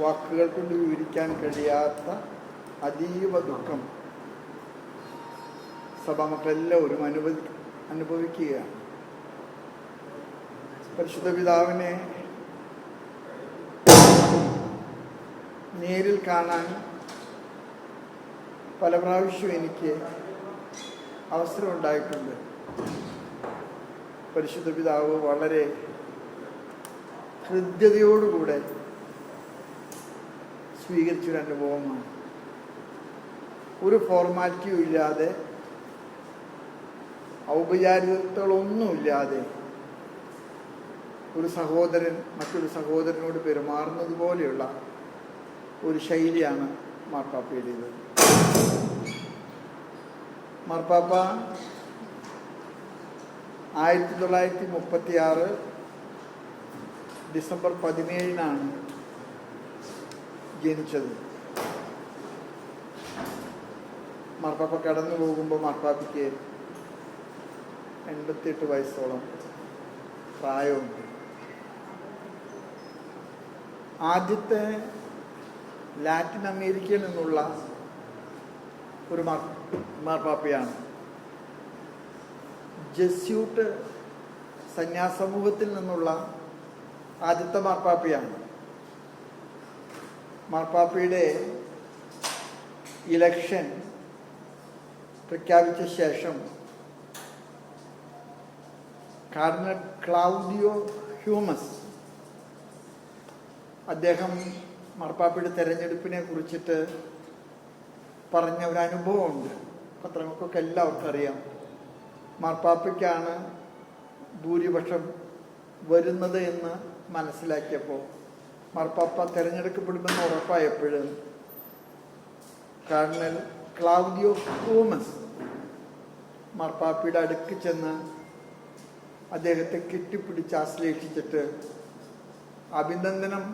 വാക്കുകൾ കൊണ്ട് വിവരിക്കാൻ കഴിയാത്ത അതീവ ദുഃഖം. സഭാമക്കളെല്ലാവരും അനുഭവി അനുഭവിക്കുകയാണ്. പരിശുദ്ധ പിതാവിനെ നേരിൽ കാണാൻ പല പ്രാവശ്യവും എനിക്ക് അവസരം ഉണ്ടായിട്ടുണ്ട് പരിശുദ്ധ പിതാവ് വളരെ ഹൃദ്യതയോടുകൂടെ സ്വീകരിച്ചൊരു അനുഭവമാണ്. ഒരു ഫോർമാലിറ്റിയും ഇല്ലാതെ ഔപചാരികതകളൊന്നുമില്ലാതെ ഒരു സഹോദരൻ മറ്റൊരു സഹോദരനോട് പെരുമാറുന്നത് പോലെയുള്ള ഒരു ശൈലിയാണ് മാർപ്പാപ്പയുടേത് മാർപ്പാപ്പ ആയിരത്തി തൊള്ളായിരത്തി മുപ്പത്തി ആറ് ഡിസംബർ പതിനേഴിനാണ് ജനിച്ചത്. മാർപ്പാപ്പ കടന്നു പോകുമ്പോൾ മാർപ്പാപ്പയ്ക്ക് എൺപത്തിയെട്ട് വയസ്സോളം പ്രായമുണ്ട്. ആദ്യത്തെ ലാറ്റിൻ അമേരിക്കയിൽ നിന്നുള്ള ഒരു മാർ മാർപ്പാപ്പയാണ്. ജസ്യൂട്ട് സന്യാസമൂഹത്തിൽ നിന്നുള്ള ആദ്യത്തെ മാർപ്പാപ്പയാണ്. മാർപ്പാപ്പയുടെ ഇലക്ഷൻ പ്രഖ്യാപിച്ച ശേഷം കാർഡിനൽ ക്ലൗഡിയോ ഹ്യൂമസ് അദ്ദേഹം മാർപ്പാപ്പയുടെ തെരഞ്ഞെടുപ്പിനെ കുറിച്ചിട്ട് പറഞ്ഞ ഒരു അനുഭവമുണ്ട്. പത്രങ്ങൾക്കൊക്കെ എല്ലാവർക്കും അറിയാം. മാർപ്പാപ്പയ്ക്കാണ് ഭൂരിപക്ഷം വരുന്നത് എന്ന് മനസ്സിലാക്കിയപ്പോൾ മാർപ്പാപ്പ തിരഞ്ഞെടുക്കപ്പെടുമെന്ന് ഉറപ്പായപ്പോഴും കാർണൽ ക്ലൗദിയോ തോമസ് മാർപ്പാപ്പയുടെ അടുക്ക് ചെന്ന് അദ്ദേഹത്തെ കെട്ടിപ്പിടിച്ച് ആശ്ലേഷിച്ചിട്ട് അഭിനന്ദനം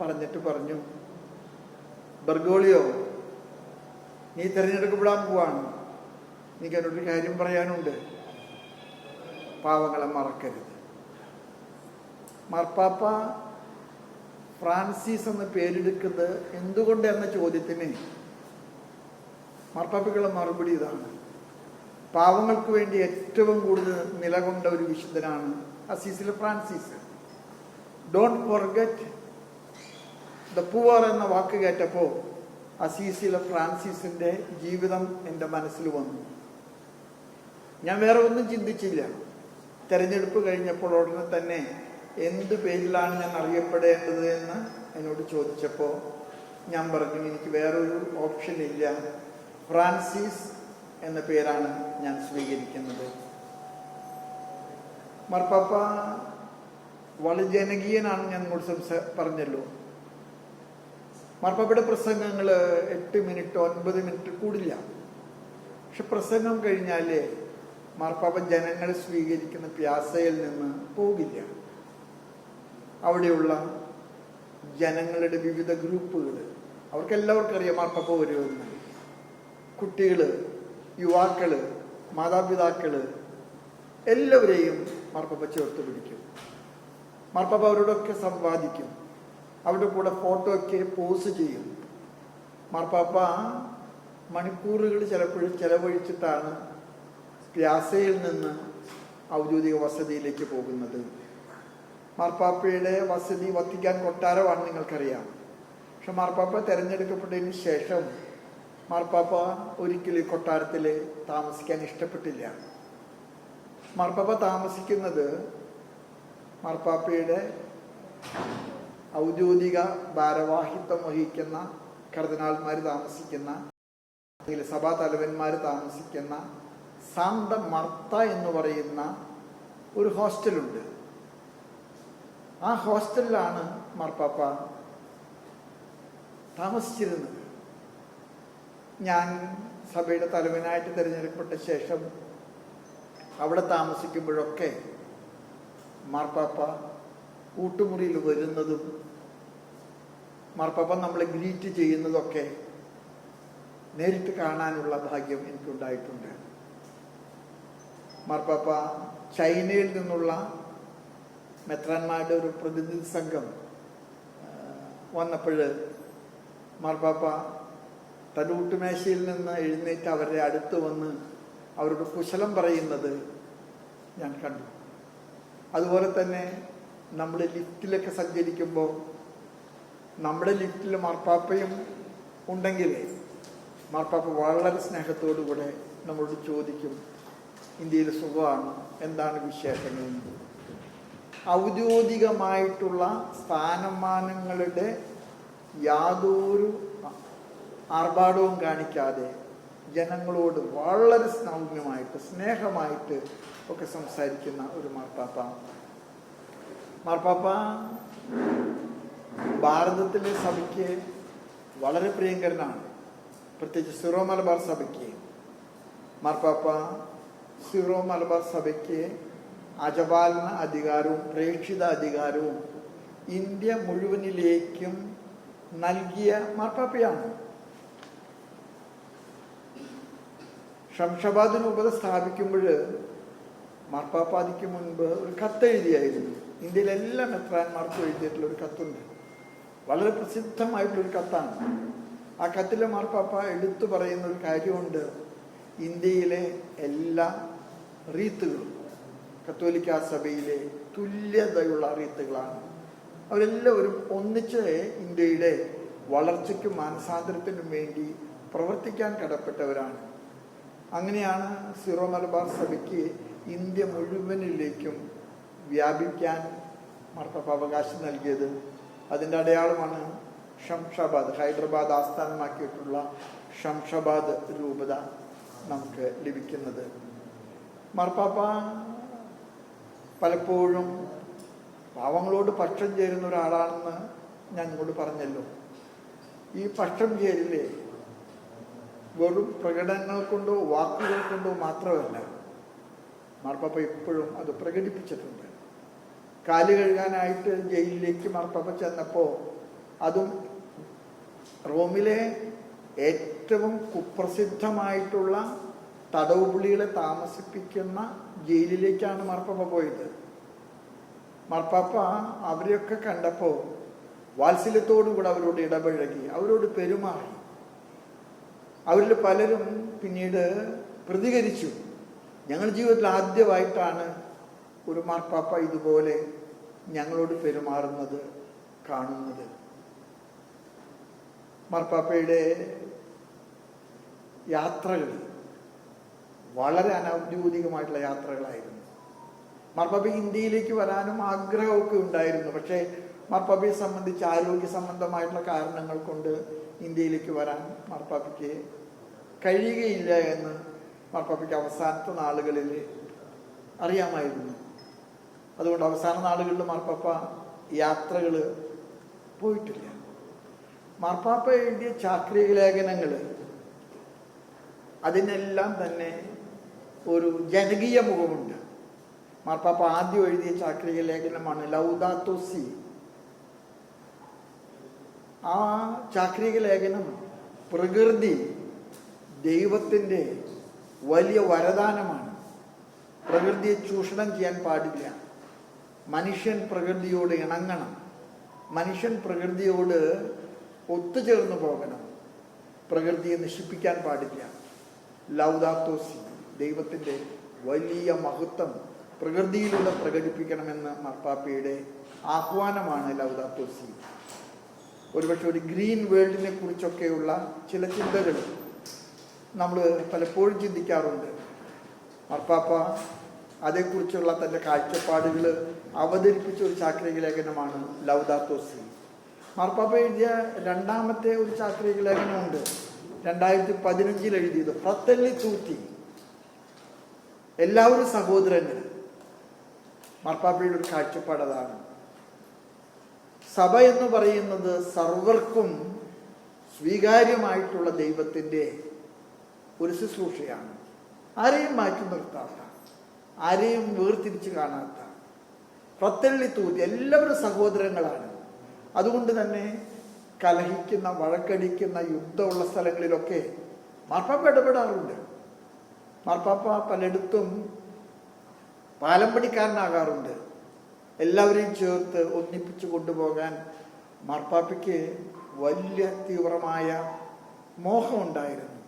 പറഞ്ഞിട്ട് പറഞ്ഞു ബർഗോളിയോ നീ തിരഞ്ഞെടുക്കപ്പെടാൻ പോവാണ്. എനിക്ക് എന്നോടൊരു കാര്യം പറയാനുണ്ട്. പാവങ്ങളെ മറക്കരുത്. മാർപ്പാപ്പ ഫ്രാൻസിസ് എന്ന് പേരെടുക്കുന്നത് എന്തുകൊണ്ട് എന്ന ചോദ്യത്തിന് മാർപ്പാപ്പിക്കുള്ള മറുപടി ഇതാണ്. പാവങ്ങൾക്ക് വേണ്ടി ഏറ്റവും കൂടുതൽ നിലകൊണ്ട ഒരു വിശുദ്ധനാണ് അസീസിലെ Francis. Don't forget the poor എന്ന വാക്ക് കേട്ടപ്പോൾ അസീസിലെ ഫ്രാൻസിസിന്റെ ജീവിതം എന്റെ മനസ്സിൽ വന്നു. ഞാൻ വേറെ ഒന്നും ചിന്തിച്ചില്ല. തെരഞ്ഞെടുപ്പ് കഴിഞ്ഞപ്പോൾ ഉടനെ തന്നെ എന്ത് പേരിലാണ് ഞാൻ അറിയപ്പെടേണ്ടത് എന്ന് എന്നോട് ചോദിച്ചപ്പോൾ ഞാൻ പറഞ്ഞു എനിക്ക് വേറൊരു ഓപ്ഷൻ ഇല്ല. ഫ്രാൻസിസ് എന്ന പേരാണ് ഞാൻ സ്വീകരിക്കുന്നത്. മർപ്പാപ്പ വളരെ ജനകീയനാണ് ഞാൻ ഇങ്ങോട്ട് സംസാ പറഞ്ഞല്ലോ. മർപ്പാപ്പയുടെ പ്രസംഗങ്ങൾ എട്ട് മിനിറ്റ് ഒൻപത് മിനിറ്റ് കൂടില്ല. പക്ഷെ പ്രസംഗം കഴിഞ്ഞാൽ മാർപ്പാപ്പ ജനങ്ങളെ സ്വീകരിക്കുന്ന പ്യാസയിൽ നിന്ന് പോകില്ല. അവിടെയുള്ള ജനങ്ങളുടെ വിവിധ ഗ്രൂപ്പുകൾ അവർക്കെല്ലാവർക്കും അറിയാം മാർപ്പാപ്പ വരുമെന്ന് കുട്ടികൾ യുവാക്കൾ മാതാപിതാക്കൾ എല്ലാവരെയും മാർപ്പപ്പ ചേർത്ത് പിടിക്കും. മാർപ്പപ്പ അവരോടൊക്കെ സംവാദിക്കും. അവരുടെ കൂടെ ഫോട്ടോ ഒക്കെ പോസ്റ്റ് ചെയ്യും. മാർപ്പാപ്പ മണിക്കൂറുകൾ ചിലപ്പോഴും ചെലവഴിച്ചിട്ടാണ് പ്യാസയിൽ നിന്ന് ഔദ്യോഗിക വസതിയിലേക്ക് പോകുന്നത്. മാർപ്പാപ്പയുടെ വസതി വത്തിക്കാൻ കൊട്ടാരമാണ് നിങ്ങൾക്കറിയാം. പക്ഷെ മാർപ്പാപ്പ തിരഞ്ഞെടുക്കപ്പെട്ടതിന് ശേഷം മാർപ്പാപ്പ ഒരിക്കലും കൊട്ടാരത്തിൽ താമസിക്കാൻ ഇഷ്ടപ്പെട്ടില്ല. മാർപ്പാപ്പ താമസിക്കുന്നത് മാർപ്പാപ്പയുടെ ഔദ്യോഗിക ഭാരവാഹിത്വം വഹിക്കുന്ന കർദിനാൾമാർ താമസിക്കുന്ന അല്ലെങ്കിൽ സഭാ തലവന്മാർ താമസിക്കുന്ന സാന്ത മർത്ത എന്ന് പറയുന്ന ഒരു ഹോസ്റ്റലുണ്ട്. ആ ഹോസ്റ്റലിലാണ് മാർപ്പാപ്പ താമസിച്ചിരുന്നത്. ഞാൻ സഭയുടെ തലവനായിട്ട് തിരഞ്ഞെടുക്കപ്പെട്ട ശേഷം അവിടെ താമസിക്കുമ്പോഴൊക്കെ മാർപ്പാപ്പ കൂട്ടുമുറിയിൽ വരുന്നതും മാർപ്പാപ്പ നമ്മളെ ഗ്രീറ്റ് ചെയ്യുന്നതൊക്കെ നേരിട്ട് കാണാനുള്ള ഭാഗ്യം എനിക്കുണ്ടായിട്ടുണ്ട്. മാർപ്പാപ്പ ചൈനയിൽ നിന്നുള്ള മെത്രാന്മാരുടെ ഒരു പ്രതിനിധി സംഘം വന്നപ്പോൾ മാർപ്പാപ്പ തന്റെ ഊട്ടുമേശയിൽ നിന്ന് എഴുന്നേറ്റ് അവരുടെ അടുത്ത് വന്ന് അവരുടെ കുശലം പറയുന്നത് ഞാൻ കണ്ടു അതുപോലെ തന്നെ നമ്മൾ ലിഫ്റ്റിലൊക്കെ സഞ്ചരിക്കുമ്പോൾ നമ്മുടെ ലിഫ്റ്റിൽ മാർപ്പാപ്പയും ഉണ്ടെങ്കിൽ മാർപ്പാപ്പ വളരെ സ്നേഹത്തോടു കൂടെ നമ്മളോട് ചോദിക്കും ഇന്ത്യയിൽ സുഖമാണ് എന്താണ് വിശേഷങ്ങൾ. ഔദ്യോഗികമായിട്ടുള്ള സ്ഥാനമാനങ്ങളുടെ യാതൊരു ആർഭാടവും കാണിക്കാതെ ജനങ്ങളോട് വളരെ സൗമ്യമായിട്ട് സ്നേഹമായിട്ട് ഒക്കെ സംസാരിക്കുന്ന ഒരു മാർപ്പാപ്പ. മാർപ്പാപ്പ ഭാരതത്തിലെ സഭയ്ക്ക് വളരെ പ്രിയങ്കരനാണ്. പ്രത്യേകിച്ച് സിറോ മലബാർ സഭയ്ക്ക്. മാർപ്പാപ്പ സിറോ മലബാർ സഭയ്ക്ക് അജപാലന അധികാരവും പ്രേക്ഷിത അധികാരവും ഇന്ത്യ മുഴുവനിലേക്കും നൽകിയ മാർപ്പാപ്പയാണ്. ഷംഷാബാദ് രൂപത സ്ഥാപിക്കുമ്പോൾ മാർപ്പാപ്പാദിക്ക് മുൻപ് ഒരു കത്ത് എഴുതിയായിരുന്നു ഇന്ത്യയിലെ എല്ലാ മെത്രാന്മാർക്കും എഴുതിയിട്ടുള്ള ഒരു കത്തുണ്ട്. വളരെ പ്രസിദ്ധമായിട്ടുള്ളൊരു കത്താണ്. ആ കത്തിലെ മാർപ്പാപ്പ എടുത്തു പറയുന്ന ഒരു കാര്യമുണ്ട്. ഇന്ത്യയിലെ എല്ലാ റീത്തുകളും കത്തോലിക്ക സഭയിലെ തുല്യതയുള്ള അറിയത്തുകളാണ്. അവരെല്ലാവരും ഒന്നിച്ച് ഇന്ത്യയുടെ വളർച്ചയ്ക്കും മാനസാന്തരത്തിനും വേണ്ടി പ്രവർത്തിക്കാൻ കടപ്പെട്ടവരാണ്. അങ്ങനെയാണ് സിറോ മലബാർ സഭയ്ക്ക് ഇന്ത്യ മുഴുവനിലേക്കും വ്യാപിക്കാൻ മാർപ്പാപ്പ അവകാശം നൽകിയത്. അതിന്റെ അടയാളമാണ് ഷംഷാബാദ്. ഹൈദരാബാദ് ആസ്ഥാനമാക്കിയിട്ടുള്ള ഷംഷാബാദ് രൂപത നമുക്ക് ലഭിക്കുന്നത്. മാർപ്പാപ്പ പലപ്പോഴും പാവങ്ങളോട് പക്ഷം ചേരുന്ന ഒരാളാണെന്ന് ഞാൻ നിങ്ങളോട് പറഞ്ഞല്ലോ. ഈ പക്ഷം ചേരിൽ വെറും പ്രകടനങ്ങൾ കൊണ്ടോ വാക്കുകൾ കൊണ്ടോ മാത്രമല്ല മാർപ്പാപ്പ ഇപ്പോഴും അത് പ്രകടിപ്പിച്ചിട്ടുണ്ട്. കാൽ കഴുകാനായിട്ട് ജയിലിലേക്ക് മാർപ്പാപ്പ ചെന്നപ്പോൾ അതും റോമിലെ ഏറ്റവും കുപ്രസിദ്ധമായിട്ടുള്ള തടവുപുള്ളികളെ താമസിപ്പിക്കുന്ന ജയിലിലേക്കാണ് മാർപ്പാപ്പ പോയത്. മാർപ്പാപ്പ അവരെയൊക്കെ കണ്ടപ്പോൾ വാത്സല്യത്തോടുകൂടെ അവരോട് ഇടപഴകി അവരോട് പെരുമാറി. അവരിൽ പലരും പിന്നീട് പ്രതികരിച്ചു. ഞങ്ങൾ ജീവിതത്തിൽ ആദ്യമായിട്ടാണ് ഒരു മാർപ്പാപ്പ ഇതുപോലെ ഞങ്ങളോട് പെരുമാറുന്നത് കാണുന്നത്. മാർപ്പാപ്പയുടെ യാത്രകൾ വളരെ അനൗദ്യോഗികമായിട്ടുള്ള യാത്രകളായിരുന്നു. മർപ്പബി ഇന്ത്യയിലേക്ക് വരാനും ആഗ്രഹമൊക്കെ ഉണ്ടായിരുന്നു. പക്ഷേ മർപ്പബിയെ സംബന്ധിച്ച് ആരോഗ്യ സംബന്ധമായിട്ടുള്ള കാരണങ്ങൾ കൊണ്ട് ഇന്ത്യയിലേക്ക് വരാൻ മർപ്പബിക്ക് കഴിയുകയില്ല എന്ന് മർപ്പബിക്ക് അവസാനത്തെ നാളുകളിൽ അറിയാമായിരുന്നു. അതുകൊണ്ട് അവസാന നാളുകളിൽ മാർപ്പാപ്പ യാത്രകൾ പോയിട്ടില്ല. മാർപ്പാപ്പ എഴുതിയ ചാക്രിക ലേഖനങ്ങൾ അതിനെല്ലാം തന്നെ ഒരു ജനകീയ മുഖമുണ്ട്. മാർപ്പാപ്പ ആദ്യം എഴുതിയ ചാക്രിക ലേഖനമാണ് ലൗദാ തോസി. ആ ചാക്രിക ലേഖനം പ്രകൃതി ദൈവത്തിന്റെ വലിയ വരദാനമാണ്. പ്രകൃതിയെ ചൂഷണം ചെയ്യാൻ പാടില്ല. മനുഷ്യൻ പ്രകൃതിയോട് ഇണങ്ങണം. മനുഷ്യൻ പ്രകൃതിയോട് ഒത്തുചേർന്ന് പോകണം. പ്രകൃതിയെ നശിപ്പിക്കാൻ പാടില്ല. ലൗദാത്തോസി ദൈവത്തിന്റെ വലിയ മഹത്വം പ്രകൃതിയിലൂടെ പ്രകടിപ്പിക്കണമെന്ന് മാർപ്പാപ്പയുടെ ആഹ്വാനമാണ് ലൗദാത്തോസി. ഒരുപക്ഷെ ഒരു ഗ്രീൻ വേൾഡിനെ കുറിച്ചൊക്കെയുള്ള ചില ചിന്തകൾ നമ്മൾ പലപ്പോഴും ചിന്തിക്കാറുണ്ട്. മാർപ്പാപ്പ അതേക്കുറിച്ചുള്ള തന്റെ കാഴ്ചപ്പാടുകൾ അവതരിപ്പിച്ച ഒരു ചാക്രിക ലേഖനമാണ് ലൗദാത്തോസി. മാർപ്പാപ്പ എഴുതിയ രണ്ടാമത്തെ ഒരു ചാക്രിക ലേഖനമുണ്ട് രണ്ടായിരത്തി പതിനഞ്ചിൽ എഴുതിയത് ഫ്രത്തല്ലി തൂത്തി. എല്ലാവരും സഹോദരങ്ങൾ മാർപ്പാപ്പയുടെ ഒരു കാഴ്ചപ്പാട് അതാണ്. സഭ എന്ന് പറയുന്നത് സർവർക്കും സ്വീകാര്യമായിട്ടുള്ള ദൈവത്തിന്റെ ഒരു ശുശ്രൂഷയാണ്. ആരെയും മാറ്റി നിർത്താത്ത ആരെയും വേർതിരിച്ച് കാണാത്ത പ്രത്തള്ളി തൂതി എല്ലാവരും സഹോദരങ്ങളാണ്. അതുകൊണ്ട് തന്നെ കലഹിക്കുന്ന വഴക്കടിക്കുന്ന യുദ്ധമുള്ള സ്ഥലങ്ങളിലൊക്കെ മാർപ്പാപ്പ ഇടപെടാറുണ്ട്. മാർപ്പാപ്പ പലയിടത്തും പാലംപടിക്കാരനാകാറുണ്ട് എല്ലാവരെയും ചേർത്ത് ഒന്നിപ്പിച്ച് കൊണ്ടുപോകാൻ മാർപ്പാപ്പയ്ക്ക് വലിയ തീവ്രമായ മോഹമുണ്ടായിരുന്നു.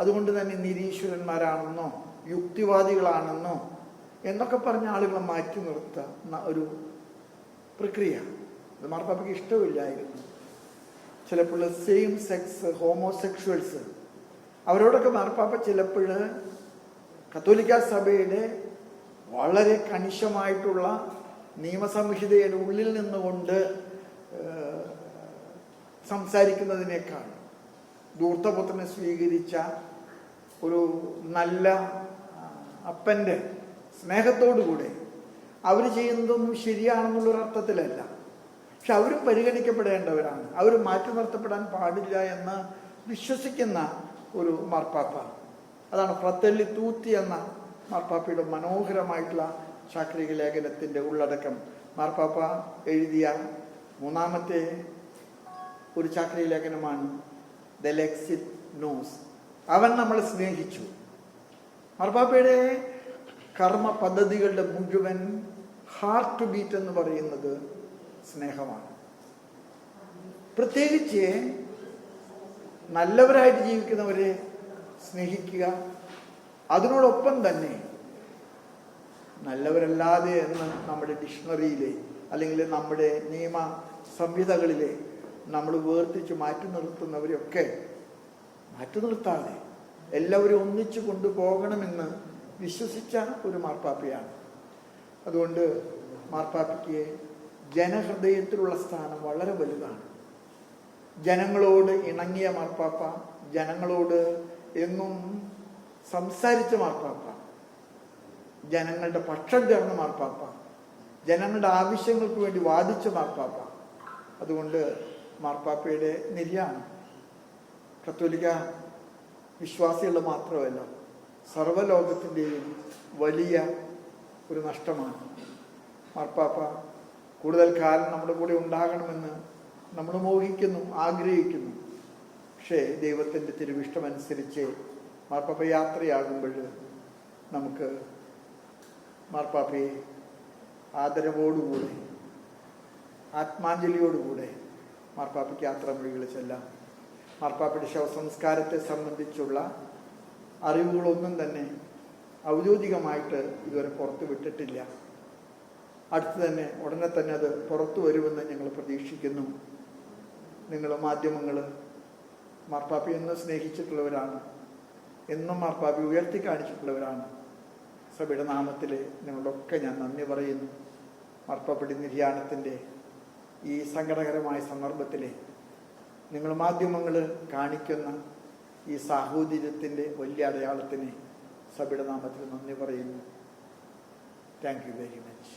അതുകൊണ്ട് തന്നെ നിരീശ്വരന്മാരാണെന്നോ യുക്തിവാദികളാണെന്നോ എന്നൊക്കെ പറഞ്ഞ ആളുകളെ മാറ്റി നിർത്തുന്ന ഒരു പ്രക്രിയ. അത് മാർപ്പാപ്പയ്ക്ക് ഇഷ്ടമില്ലായിരുന്നു. ചിലപ്പോൾ സെയിം സെക്സ് ഹോമോസെക്ഷുവൽസ് അവരോടൊക്കെ മാർപ്പാപ്പ ചിലപ്പോൾ കത്തോലിക്ക സഭയുടെ വളരെ കണിശമായിട്ടുള്ള നിയമസംഹിതയുടെ ഉള്ളിൽ നിന്നുകൊണ്ട് സംസാരിക്കുന്നതിനേക്കാൾ ദൂർത്തപുത്രനെ സ്വീകരിച്ച ഒരു നല്ല അപ്പന്റെ സ്നേഹത്തോടുകൂടെ അവർ ചെയ്യുന്നതൊന്നും ശരിയാണെന്നുള്ളൊരു അർത്ഥത്തിലല്ല. പക്ഷെ അവരും പരിഗണിക്കപ്പെടേണ്ടവരാണ്. അവർ മാറ്റി നിർത്തപ്പെടാൻ പാടില്ല എന്ന് വിശ്വസിക്കുന്ന ഒരു മാർപ്പാപ്പ അതാണ് ഫ്രത്തല്ലി തൂത്തി എന്ന മാർപ്പാപ്പയുടെ മനോഹരമായിട്ടുള്ള ശാക്രിക ലേഖനത്തിന്റെ ഉള്ളടക്കം. മാർപ്പാപ്പ എഴുതിയ മൂന്നാമത്തെ ഒരു ചാക്രിക ലേഖനമാണ് ദ ലെക്സിറ്റ് നോസ് അവൻ നമ്മളെ സ്നേഹിച്ചു. മാർപ്പാപ്പയുടെ കർമ്മ പദ്ധതികളുടെ മുഴുവൻ ഹാർട്ട് ബീറ്റ് എന്ന് പറയുന്നത് സ്നേഹമാണ്. പ്രത്യേകിച്ച് നല്ലവരായിട്ട് ജീവിക്കുന്നവരെ സ്നേഹിക്കുക. അതിനോടൊപ്പം തന്നെ നല്ലവരല്ലാതെ എന്ന് നമ്മുടെ ഡിക്ഷണറിയിലെ അല്ലെങ്കിൽ നമ്മുടെ നിയമ സംഹിതകളിലെ നമ്മൾ വേർതിരിച്ച് മാറ്റി നിർത്തുന്നവരെയൊക്കെ മാറ്റി നിർത്താതെ എല്ലാവരും ഒന്നിച്ചു കൊണ്ടുപോകണമെന്ന് വിശ്വസിച്ച ഒരു മാർപ്പാപ്പയാണ്. അതുകൊണ്ട് മാർപ്പാപ്പയ്ക്ക് ജനഹൃദയത്തിലുള്ള സ്ഥാനം വളരെ വലുതാണ്. ജനങ്ങളോട് ഇണങ്ങിയ മാർപ്പാപ്പ ജനങ്ങളോട് എന്നും സംസാരിച്ച മാർപ്പാപ്പ ജനങ്ങളുടെ പക്ഷം ചേർന്ന മാർപ്പാപ്പ ജനങ്ങളുടെ ആവശ്യങ്ങൾക്ക് വേണ്ടി വാദിച്ച മാർപ്പാപ്പ. അതുകൊണ്ട് മാർപ്പാപ്പയുടെ നിര്യാണ് കത്തോലിക്ക വിശ്വാസികൾ മാത്രമല്ല സർവലോകത്തിന്റെയും വലിയ ഒരു നഷ്ടമാണ്. മാർപ്പാപ്പ കൂടുതൽ കാലം നമ്മുടെ കൂടെ ഉണ്ടാകണമെന്ന് നമ്മൾ മോഹിക്കുന്നു ആഗ്രഹിക്കുന്നു. പക്ഷേ ദൈവത്തിന്റെ തിരുവിഷ്ടമനുസരിച്ച് മാർപ്പാപ്പ യാത്രയാകുമ്പോൾ നമുക്ക് മാർപ്പാപ്പയെ ആദരവോടുകൂടെ ആത്മാഞ്ജലിയോടുകൂടെ മാർപ്പാപ്പയ്ക്ക് യാത്രാമൊഴികൾ ചെല്ലാം. മാർപ്പാപ്പയുടെ ശവസംസ്കാരത്തെ സംബന്ധിച്ചുള്ള അറിവുകളൊന്നും തന്നെ ഔദ്യോഗികമായിട്ട് ഇതുവരെ പുറത്തു വിട്ടിട്ടില്ല. അടുത്ത് തന്നെ ഉടനെ തന്നെ അത് പുറത്തു വരുമെന്ന് ഞങ്ങൾ പ്രതീക്ഷിക്കുന്നു. നിങ്ങൾ മാധ്യമങ്ങൾ മാർപ്പാപ്പി എന്ന് സ്നേഹിച്ചിട്ടുള്ളവരാണ് എന്നും മാർപ്പാപ്പി ഉയർത്തി കാണിച്ചിട്ടുള്ളവരാണ്. സഭയുടെ നാമത്തിൽ നിങ്ങളൊക്കെ ഞാൻ നന്ദി പറയുന്നു. മാർപ്പാപ്പടി നിര്യാണത്തിന്റെ ഈ സങ്കടകരമായ സന്ദർഭത്തിൽ നിങ്ങൾ മാധ്യമങ്ങൾ കാണിക്കുന്ന ഈ സാഹോദര്യത്തിന്റെ വലിയ അടയാളത്തിന് സഭയുടെ നാമത്തിൽ നന്ദി പറയുന്നു. Thank you very much